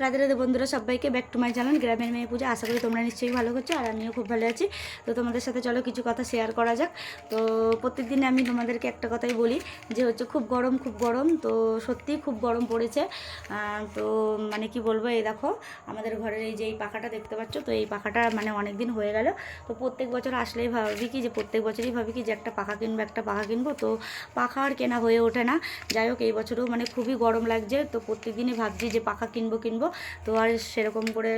রাধে রাধে বন্ধুরা, সবাইকে back to my channel গ্রামের মেয়ে পূজা। আশা করি তোমরা নিশ্চয়ই ভালো করছ, আর আমিও খুব ভালো আছি। তো তোমাদের সাথে চলো কিছু কথা শেয়ার করা যাক। তো প্রত্যেক দিন আমি তোমাদেরকে একটা কথাই বলি, যে হচ্ছে খুব গরম খুব গরম। তো সত্যিই খুব গরম পড়েছে। তো মানে কি বলব, এই দেখো, আমাদের ঘরের এই যে এই পাখাটা দেখতে পাচ্ছ? তো এই পাখাটা মানে অনেক দিন হয়ে গেল। তো প্রত্যেক বছর আসলেই ভাবি কি, যে প্রত্যেক বছরই ভাবি কি, যে একটা পাখা কিনবো, একটা পাখা কিনবো। তো পাখা আর কেনা হয়ে ওঠে না। যাই হোক, এই বছরও মানে খুবই গরম লাগছে। তো প্রত্যেক দিনই ভাবছি যে পাখা কিনবো কিনবো। তো আর সেরকম করে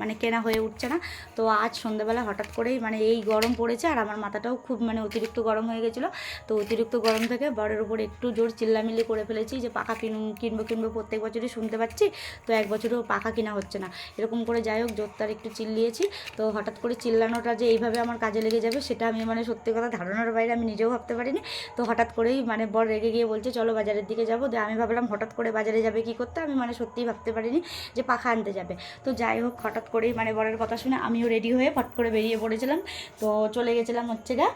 মানে কেনা হয়ে উঠছে না। তো আজ সন্ধ্যাবেলা হঠাৎ করেই মানে এই গরম পড়েছে আর আমার মাথাটাও খুব মানে অতিরিক্ত গরম হয়ে গেছিল। তো অতিরিক্ত গরম থেকে বরের উপর একটু জোর চিল্লামিল্লি করে ফেলেছি যে পাখা কিন কিনবো কিনবো প্রত্যেক বছরই শুনতে পাচ্ছি। তো এক বছরও পাখা কেনা হচ্ছে না। এরকম করে যাই হোক জোর তার একটু চিল্লিয়েছি। তো হঠাৎ করে চিল্লানোটা যে এইভাবে আমার কাজে লেগে যাবে সেটা আমি মানে সত্যি কথা ধারণার বাইরে আমি নিজেও ভাবতে পারিনি। তো হঠাৎ করেই মানে বর রেগে গিয়ে বলছে, চলো বাজারের দিকে যাব। আমি ভাবলাম হঠাৎ করে বাজারে যাবে কি করতে? আমি মানে সত্যিই ভাবতে পারিনি যে পাখা আনতে যাবে। তো যাই হোক, হঠাৎ করেই মানে বরের কথা শুনে আমিও রেডি হয়ে ফট করে বেরিয়ে পড়েছিলাম। তো চলে গেছিলাম হচ্ছে গা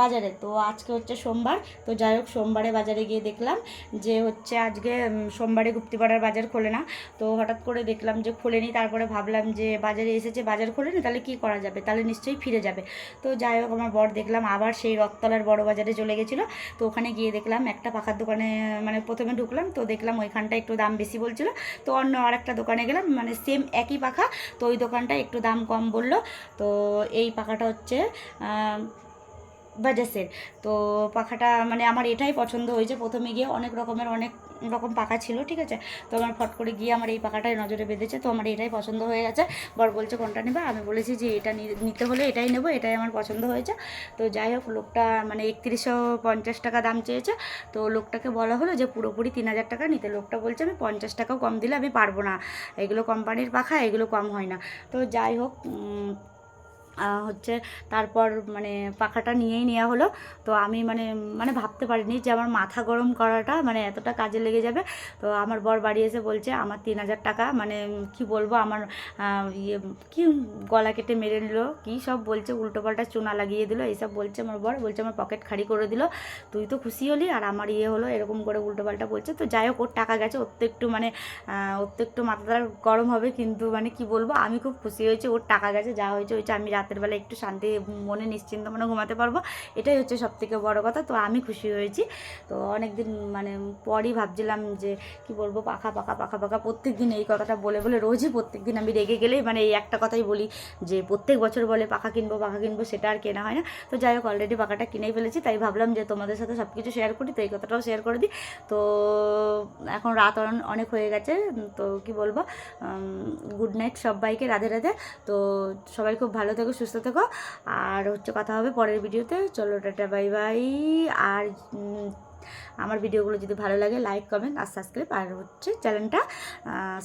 বাজারে। তো আজকে হচ্ছে সোমবার। তো যাই হোক, সোমবারে বাজারে গিয়ে দেখলাম যে হচ্ছে আজকে সোমবারে গুপ্তিপাড়ার বাজার খোলে না। তো হঠাৎ করে দেখলাম যে খোলেনি, তারপরে ভাবলাম যে বাজারে এসেছে, বাজার খোলেনি, তাহলে কি করা যাবে? তাহলে নিশ্চয়ই ফিরে যাবে। তো যাই হোক, আমার বর দেখলাম আবার সেই রথতলার বড় বাজারে চলে গেছিল। তো ওখানে গিয়ে দেখলাম একটা পাখার দোকানে মানে প্রথমে ঢুকলাম। তো দেখলাম ওইখানটা একটু দাম বেশি বলছিল। তো অন্য আরেকটা দোকানে গেলাম মানে সেম একই পাখা, তো ওই দোকানটা একটু দাম কম বলল। তো এই পাখাটা হচ্ছে আহ, বাজাজের তো পাখাটা মানে আমার এটাই পছন্দ হয়েছে। প্রথমে গিয়ে অনেক রকমের অনেক রকম পাখা ছিল ঠিক আছে? তো আমার ফট করে গিয়ে আমার এই পাখাটাই নজরে বেঁধেছে। তো আমার এটাই পছন্দ হয়ে গেছে। বর বলছে কোনটা নেবে? আমি বলেছি যে এটা নিতে হলে এটাই নেব এটাই আমার পছন্দ হয়েছে। তো যাই হোক লোকটা মানে একত্রিশশো পঞ্চাশ টাকা দাম চেয়েছে। তো লোকটাকে বলা হলো যে পুরোপুরি তিন হাজার টাকা নিতে। লোকটা বলছে আমি পঞ্চাশ টাকাও কম দিলে আমি পারব না। এগুলো কোম্পানির পাখা এগুলো কম হয় না। তো যাই হোক হচ্ছে তারপর মানে পাখাটা নিয়েই নেওয়া হলো। তো আমি মানে মানে ভাবতে পারিনি যে আমার মাথা গরম করাটা মানে এতটা কাজে লেগে যাবে। তো আমার বর বাড়ি এসে বলছে, আমার তিন হাজার টাকা মানে কি বলব, আমার ইয়ে কী গলা কেটে মেরে নিল, কী সব বলছে, উল্টোপাল্টা চুনা লাগিয়ে দিল, এইসব বলছে আমার বর, বলছে আমার পকেট খালি করে দিল। তুই তো খুশি হলি আর আমার ইয়ে হলো, এরকম করে উল্টোপাল্টা বলছে। তো যাই হোক, ওর টাকা গেছে, ওর তো একটু মানে ওর তো একটু মাথাটা গরম হবে, কিন্তু মানে কি বলব, আমি খুব খুশি হয়েছি, ওর টাকা গেছে, যা হয়েছে হয়েছে, আমি রাতের বেলা একটু শান্তি, মনে নিশ্চিন্ত মনে ঘুমাতে পারব। এটাই হচ্ছে সব থেকে বড় কথা, তো আমি খুশি হয়েছি। তো অনেক দিন মানে পরই ভাবছিলাম যে কি বলব, পাখা পাখা পাখা পাখা প্রত্যেক দিন এই কথাটা বলে বলে রোজই প্রত্যেক দিন আমি রেগে গেলেই মানে এই একটা কথাই বলি যে প্রত্যেক বছর বলে পাখা কিনবো পাখা কিনবো, সেটা আর কেনা হয় না। তো যাই হোক অলরেডি পাখাটা কিনেই ফেলেছি, তাই ভাবলাম যে তোমাদের সাথে সব কিছু শেয়ার করি, তো এই কথাটাও শেয়ার করে দিই। তো এখন রাত অন- অনেক হয়ে গেছে, তো কি বলব গুড নাইট সবাইকে, রাধে রাধে। তো সবাই খুব ভালো থেকো সুস্থ থাকো। আর হচ্ছে কথা হবে পরের ভিডিওতে। চলো, টাটা, বাই বাই। আর আমার ভিডিওগুলো যদি ভালো লাগে লাইক কমেন্ট আর সাবস্ক্রাইব আর হচ্ছে চ্যানেলটা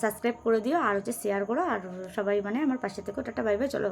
সাবস্ক্রাইব করে দিও। আর হচ্ছে শেয়ার করো। আর সবাই মানে আমার পাশে থেকো। Tata, bye bye. চলো।